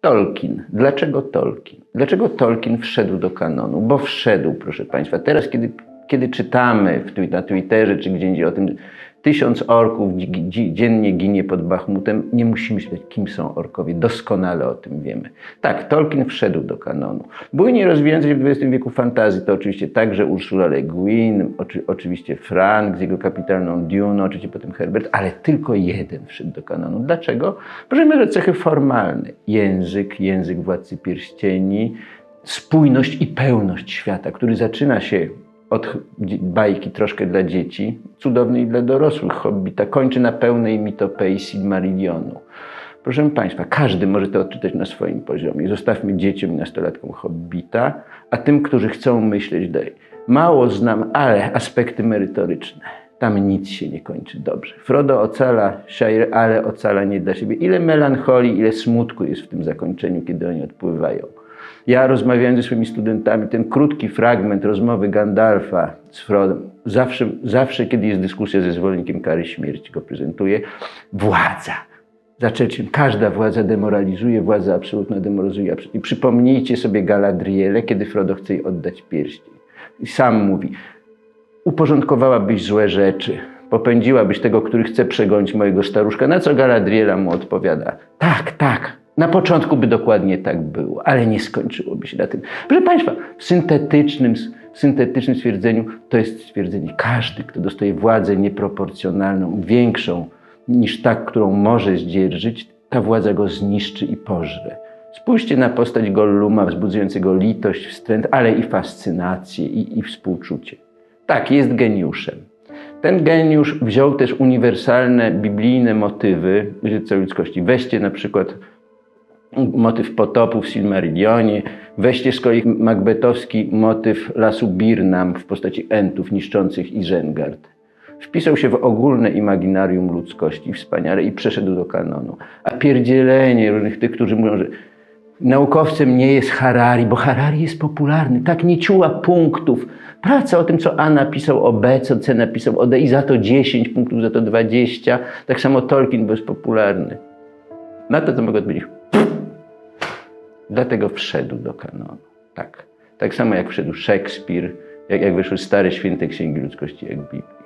Tolkien. Dlaczego Tolkien? Dlaczego Tolkien wszedł do kanonu? Bo wszedł, proszę Państwa. Teraz, kiedy, kiedy czytamy na Twitterze czy gdzie indziej o tym, tysiąc orków dzi- dzi- dziennie ginie pod Bachmutem, nie musimy śledzić, kim są orkowie. Doskonale o tym wiemy. Tak, Tolkien wszedł do kanonu. Bujnie rozwijające się w XX wieku fantazji to oczywiście także Ursula Le Guin, oczy, oczywiście Frank z jego kapitalną Dune, oczywiście potem Herbert, ale tylko jeden wszedł do kanonu. Dlaczego? Proszę że cechy formalne. Język, język Władcy Pierścieni, spójność i pełność świata, który zaczyna się od bajki troszkę dla dzieci, cudownej dla dorosłych, Hobbita, kończy na pełnej mitopei Silmarillionu. Proszę Państwa, każdy może to odczytać na swoim poziomie. Zostawmy dzieciom i nastolatkom Hobbita, a tym, którzy chcą myśleć dalej. Mało znam, ale aspekty merytoryczne. Tam nic się nie kończy dobrze. Frodo ocala Shire, ale ocala nie dla siebie. Ile melancholii, ile smutku jest w tym zakończeniu, kiedy oni odpływają. Ja rozmawiałem ze swoimi studentami, ten krótki fragment rozmowy Gandalfa z Frodem, zawsze, zawsze kiedy jest dyskusja ze zwolennikiem kary śmierci, go prezentuje, władza. Za trzecim, każda władza demoralizuje, władza absolutna demoralizuje. I przypomnijcie sobie Galadrielę, kiedy Frodo chce jej oddać pierścień. I sam mówi, uporządkowałabyś złe rzeczy, popędziłabyś tego, który chce przegonić mojego staruszka, na co Galadriela mu odpowiada, tak, tak, na początku by dokładnie tak było, ale nie skończyłoby się na tym. Proszę Państwa, w syntetycznym, w syntetycznym stwierdzeniu to jest stwierdzenie, każdy, kto dostaje władzę nieproporcjonalną, większą niż ta, którą może zdzierżyć, ta władza go zniszczy i pożre. Spójrzcie na postać Golluma wzbudzającego litość, wstręt, ale i fascynację i, i współczucie. Tak, jest geniuszem. Ten geniusz wziął też uniwersalne biblijne motywy życia ludzkości. Weźcie na przykład motyw potopu w Silmarillionie, weźcie z kolei macbethowski motyw lasu Birnam w postaci entów niszczących Isengard. Wpisał się w ogólne imaginarium ludzkości wspaniale i przeszedł do kanonu. A pierdzielenie różnych tych, którzy mówią, że naukowcem nie jest Harari, bo Harari jest popularny, tak nie ciuła punktów. Praca o tym, co A napisał o B, co C napisał o D i za to 10 punktów, za to 20. Tak samo Tolkien był popularny. Na to to mogę odpowiedzieć. Dlatego wszedł do kanonu. Tak. Tak samo jak wszedł Szekspir, jak, jak wyszły stare święte księgi ludzkości, jak Biblia.